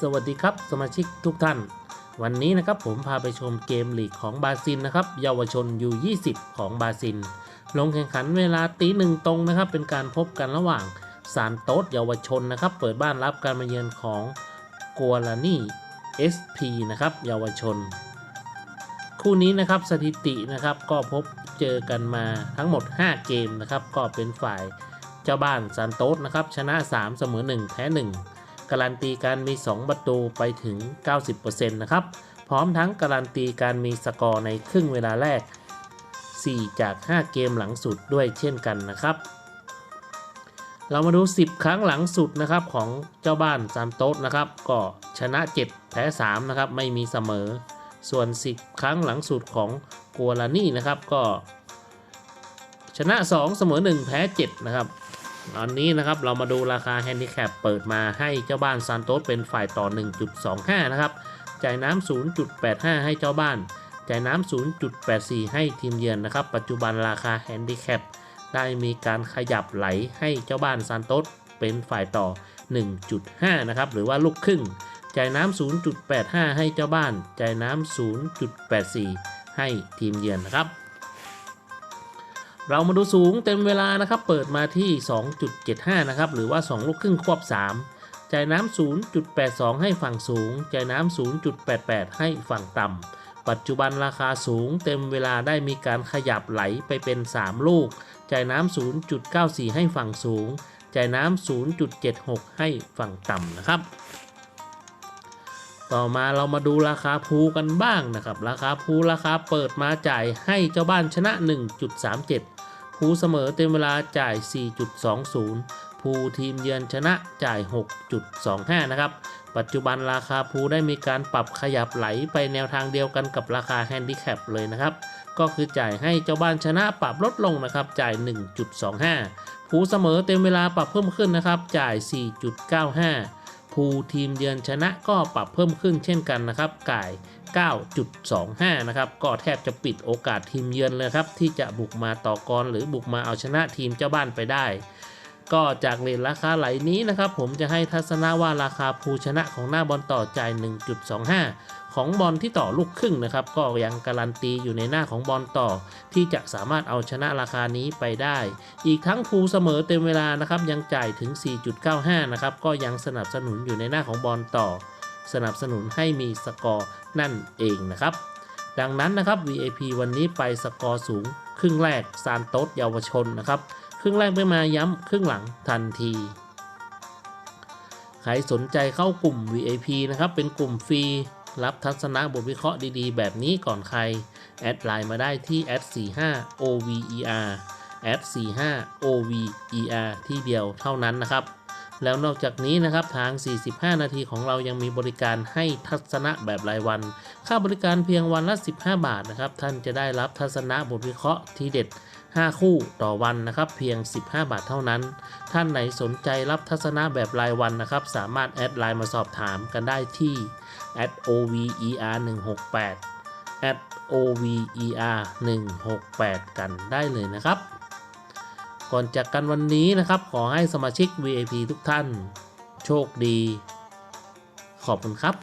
สวัสดีครับสมาชิกทุกท่าน วันนี้นะครับผมพาไปชมเกมลีกของบราซิลนะครับเยาวชนยู20 ของบราซิล ลงแข่งขันเวลาตีหนึ่งตรงนะครับ เป็นการพบกันระหว่างซานโตสเยาวชนนะครับ เปิดบ้านรับการมาเยือนของกัวลานี SP นะครับเยาวชน คู่นี้นะครับสถิตินะครับก็พบเจอกันมาทั้งหมด 5 เกมนะครับ ก็เป็นฝ่ายเจ้าบ้านซานโตสนะครับชนะ 3 เสมอ 1 แพ้ 1 การันตีการมี 2 ประตูไปถึง 90%นะครับ พร้อมทั้งการันตีการมีสกอร์ในครึ่งเวลาแรก 4 จาก 5 เกมหลังสุดด้วยเช่นกันนะครับ เรามาดู 10 ครั้งหลังสุดนะครับของเจ้าบ้านซานโตสนะครับ ก็ชนะ 7 แพ้ 3 นะครับ ไม่มีเสมอ ส่วน 10 ครั้งหลังสุดของกัวลานี่นะครับก็ชนะ 2 เสมอ 1 แพ้ 7 นะครับ ตอนนี้นะครับเรามาดูราคาแฮนดิแคปเปิดมาให้เจ้าบ้านซานโตสเป็นฝ่ายต่อ 1.25 นะครับ จ่ายน้ำ 0.85 ให้เจ้าบ้าน จ่ายน้ำ 0.84 ให้ทีมเยือนนะครับ ปัจจุบันราคาแฮนดิแคปได้มีการขยับไหลให้เจ้าบ้านซานโตสเป็นฝ่ายต่อ 1.5 นะครับ หรือว่าลูกครึ่ง จ่ายน้ำ 0.85 ให้เจ้าบ้าน จ่ายน้ำ 0.84 ให้ทีมเยือนนะครับ เรามาดูสูงเต็มเวลานะครับ เปิดมาที่ 2.75 นะครับ หรือว่า 2 ลูกครึ่งควบ 3 จ่ายน้ำ 0.82 ให้ฝั่งสูง จ่ายน้ำ 0.88 ให้ฝั่งต่ำ ปัจจุบันราคาสูงเต็มเวลาได้มีการขยับไหลไปเป็น 3 ลูก จ่ายน้ำ 0.94 ให้ฝั่งสูง จ่ายน้ำ 0.76 ให้ฝั่งต่ำนะครับ ต่อมาเรามาดูราคาภูกันบ้างนะครับ ราคาภูราคาเปิดมาจ่ายให้เจ้าบ้านชนะ 1.37 ภูเสมอเต็มเวลาจ่าย 4.20 ภูทีมเยือนชนะจ่าย 6.25 นะครับ ปัจจุบันราคาภูได้มีการปรับขยับไหลไปแนวทางเดียวกันกับราคาแฮนดิแคปเลยนะครับ ก็คือจ่ายให้เจ้าบ้านชนะปรับลดลงนะครับ จ่าย 1.25 ภูเสมอเต็มเวลาปรับเพิ่มขึ้นนะครับ จ่าย 4.95 ภูทีมเยือนชนะก็ปรับเพิ่มขึ้นเช่นกันนะครับก่าย 9.25 นะครับ ก็แทบจะปิดโอกาสทีมเยือนเลยครับ ที่จะบุกมาต่อกรหรือบุกมาเอาชนะทีมเจ้าบ้านไปได้ ก็จากเลทราคาไหลนี้นะครับ ผมจะให้ทัศนะว่าราคาภูชนะของหน้าบอลต่อจ่าย 1.25 ของบอลที่ต่อลูกครึ่งนะครับ ก็ยังการันตีอยู่ในหน้าของบอลต่อ ที่จะสามารถเอาชนะราคานี้ไปได้ อีกทั้งภูเสมอเต็มเวลานะครับยังจ่ายถึง 4.95 นะครับก็ยังสนับสนุนอยู่ในหน้าของบอลต่อ สนับสนุนให้มีสกอร์นั่นเองนะครับ ดังนั้นนะครับ VAP วันนี้ไปสกอร์สูง ครึ่งแรกซานโตสเยาวชนนะครับครึ่งแรกไม่มาย้ำครึ่งหลังทันทีใครสนใจเข้ากลุ่ม VIP นะครับ เป็นกลุ่มฟรี รับทัศนะบทวิเคราะห์ดีๆ แบบนี้ก่อนใคร แอดไลน์มาได้ที่ @45 OVER @45 OVER ที่เดียวเท่านั้นนะครับ แล้วนอกจากนี้นะครับทาง 45 นาทีของเรายังมีบริการให้ทัศนะแบบรายวัน ค่าบริการเพียงวันละ 15 บาทนะครับ ท่านจะได้รับทัศนะบทวิเคราะห์ทีเด็ด 5 คู่ต่อวันนะครับ เพียง 15 บาทเท่านั้น ท่านไหนสนใจรับทัศนะแบบรายวันนะครับ สามารถแอดไลน์มาสอบถามกันได้ที่ @over 168 @over 168 กันได้เลยนะครับ ก่อนจากกันวันนี้นะครับ ขอให้สมาชิก VIP ทุกท่าน โชคดี ขอบคุณครับ